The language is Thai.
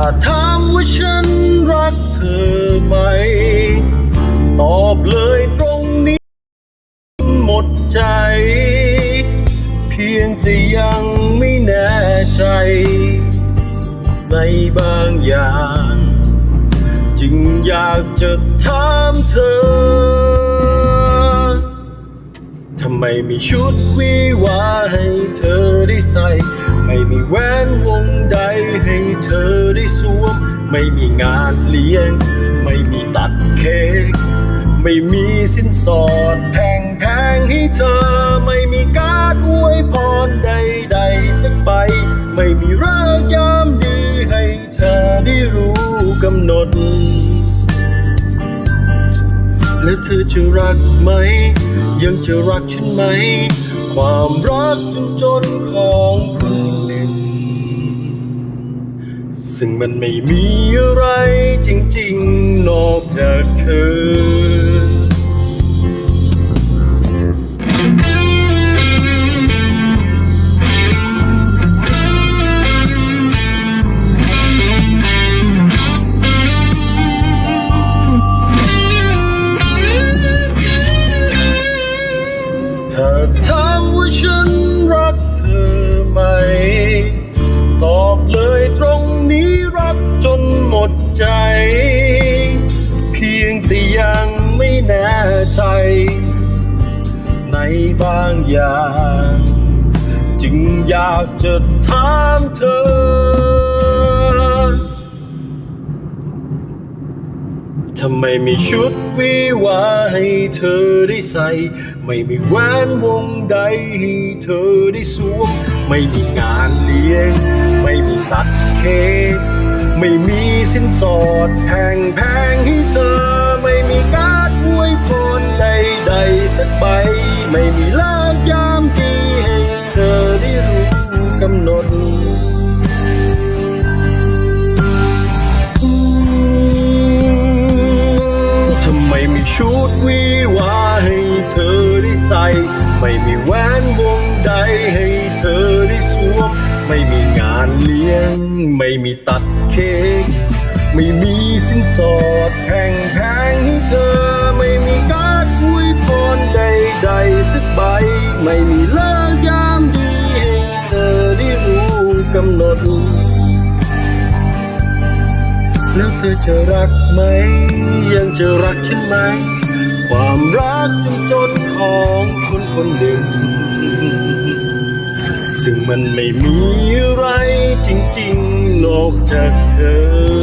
ถาถามว่าฉันรักเธอไหม ตอบเลยตรงนี้ หมดใจ เพียงแต่ยังไม่แน่ใจ ในบางอย่าง จึงอยากจะถามเธอ ทำไมมีชุดวิวาให้เธอได้ใส่ ไม่มีแหวนวงใดให้เธอได้สวม ไม่มีงานเลี้ยง ไม่มีตัดเค้ก ไม่มีสินสอดแพงแพงให้เธอ ไม่มีการอวยพรใดๆสักใบ ไม่มีเลิกยามดีให้เธอได้รู้กำหนด และเธอจะรักไหม ยังจะรักฉันไหม ความรักจนจน ซึ่งมันไม่มีอะไรจริง ๆ นอกจาก ใจ ในบางอย่าง จึงอยากจะถามเธอ ทำไมมีชุดวิวาให้เธอได้ใส่ ไม่มีแหวนวงใดให้เธอได้สวม ไม่มีงานเลี้ยง ไม่มีตัดเค้กไม่มีสินสอดแพงแพงๆให้เธอไม่มีการ สักใบ ไม่มีลิกยามดีให้เธอได้รู้กำหนดทำไมมีชุดวิวาให้เธอได้ใส่ ไม่มีแหวนวงใดให้เธอได้สวม ไม่มีงานเลี้ยง ไม่มีตัดเค้กไม่มีสินสอดแพงแพงๆให้เธอ ๆสักใบไม่มีเลิกยามดีให้เธอได้รู้กำหนด แล้วเธอจะรักไหม ยังจะรักฉันไหม ความรักจนจนของคนคนหนึ่ง ซึ่งมันไม่มีอะไรจริงๆ นอกจากเธอ